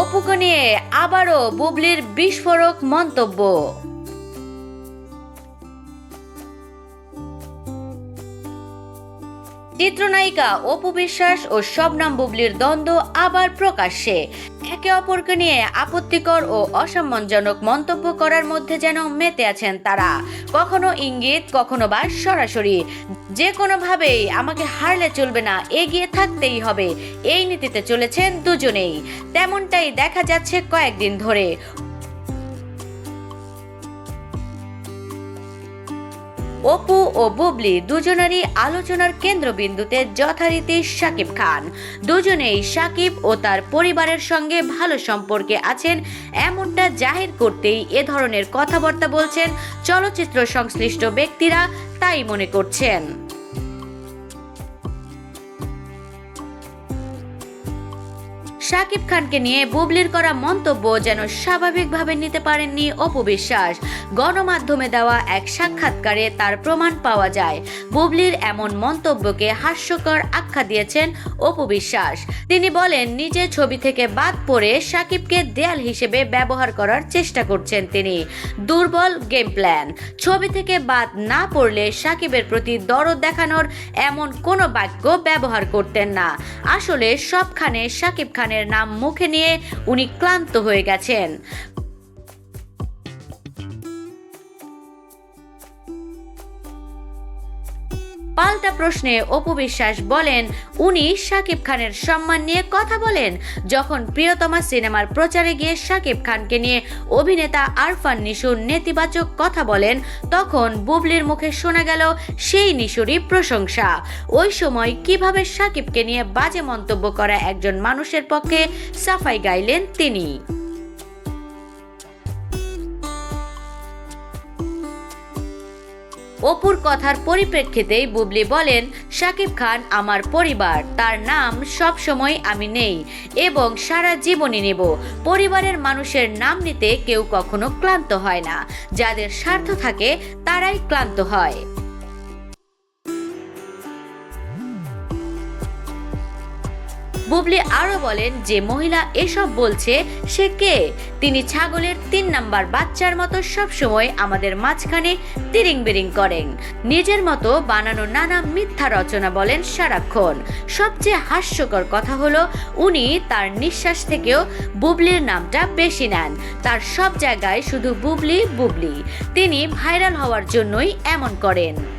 অপুকে নিয়ে আবারও বুবলির বিস্ফোরক মন্তব্য। চিত্রনায়িকা অপু বিশ্বাস ও শবনাম বুবলির দ্বন্দ্ব আবার প্রকাশ্যে। একে অপরকে নিয়ে আপত্তিকর ও অসম্মানজনক মন্তব্য করার মধ্যে যেন মেতে আছেন তারা। কখনো ইঙ্গিত, কখনো বা সরাসরি। যে কোনোভাবেই আমাকে হারলে চলবে না, এগিয়ে থাকতেই হবে। এই নীতিতে চলেছেন দুজনেই। তেমনটাই দেখা যাচ্ছে কয়েকদিন ধরে। অপু ও বুবলি দুজনেরই আলোচনার কেন্দ্রবিন্দুতে যথারীতি সাকিব খান। দুজনেই সাকিব ও তার পরিবারের সঙ্গে ভালো সম্পর্কে আছেন, এমনটা জাহির করতেই এ ধরনের কথাবার্তা বলছেন চলচ্চিত্র সংশ্লিষ্ট ব্যক্তিরা, তাই মনে করছেন। শাকিব খানকে নিয়ে বুবলির করা মন্তব্য যেন স্বাভাবিকভাবে নিতে পারেননি অপু বিশ্বাস। গণমাধ্যমে দেওয়া এক সাক্ষাৎকারে তার প্রমাণ পাওয়া যায়। বুবলির এমন মন্তব্যকে হাস্যকর আখ্যা দিয়েছেন অপু বিশ্বাস। তিনি বলেন, নিজে ছবি থেকে বাদ পড়ে শাকিবকে দেয়াল হিসেবে ব্যবহার করার চেষ্টা করছেন তিনি। দুর্বল গেম প্ল্যান ছবি থেকে বাদ না পড়লে সাকিবের প্রতি দরদ দেখানোর এমন কোনো বাক্য ব্যবহার করতেন না। আসলে সবখানে শাকিব খানের নাম মুখে নিয়ে উনি ক্লান্ত হয়ে গেছেন। পাল্টা প্রশ্নে অপু বিশ্বাস বলেন, উনি শাকিব খানের সম্মান নিয়ে কথা বলেন। যখন প্রিয়তমা সিনেমার প্রচারে গিয়ে শাকিব খানকে নিয়ে অভিনেতা আরফান নিশু নেতিবাচক কথা বলেন, তখন বুবলির মুখে শোনা গেল সেই নিশুরই প্রশংসা। ওই সময় কীভাবে শাকিবকে নিয়ে বাজে মন্তব্য করা একজন মানুষের পক্ষে সাফাই গাইলেন তিনি। অপুর কথার পরিপ্রেক্ষিতেই বুবলি বলেন, শাকিব খান আমার পরিবার। তার নাম সব সময় আমি নেই এবং সারা জীবনই নেব। পরিবারের মানুষের নাম নিতে কেউ কখনো ক্লান্ত হয় না। যাদের স্বার্থ থাকে, তারাই ক্লান্ত হয়। বুবলি আরও বলেন যে মহিলা এসব বলছে, সে কে? তিনি ছাগলের তিন নাম্বার বাচ্চার মতো সবসময় আমাদের মাঝখানে তিরিং বিরিং করেন। নিজের মতো বানানো নানা মিথ্যা রচনা বলেন সারাক্ষণ। সবচেয়ে হাস্যকর কথা হলো, উনি তার নিঃশ্বাস থেকেও বুবলির নামটা বেশি নেন। তার সব জায়গায় শুধু বুবলি বুবলি। তিনি ভাইরাল হওয়ার জন্যই এমন করেন।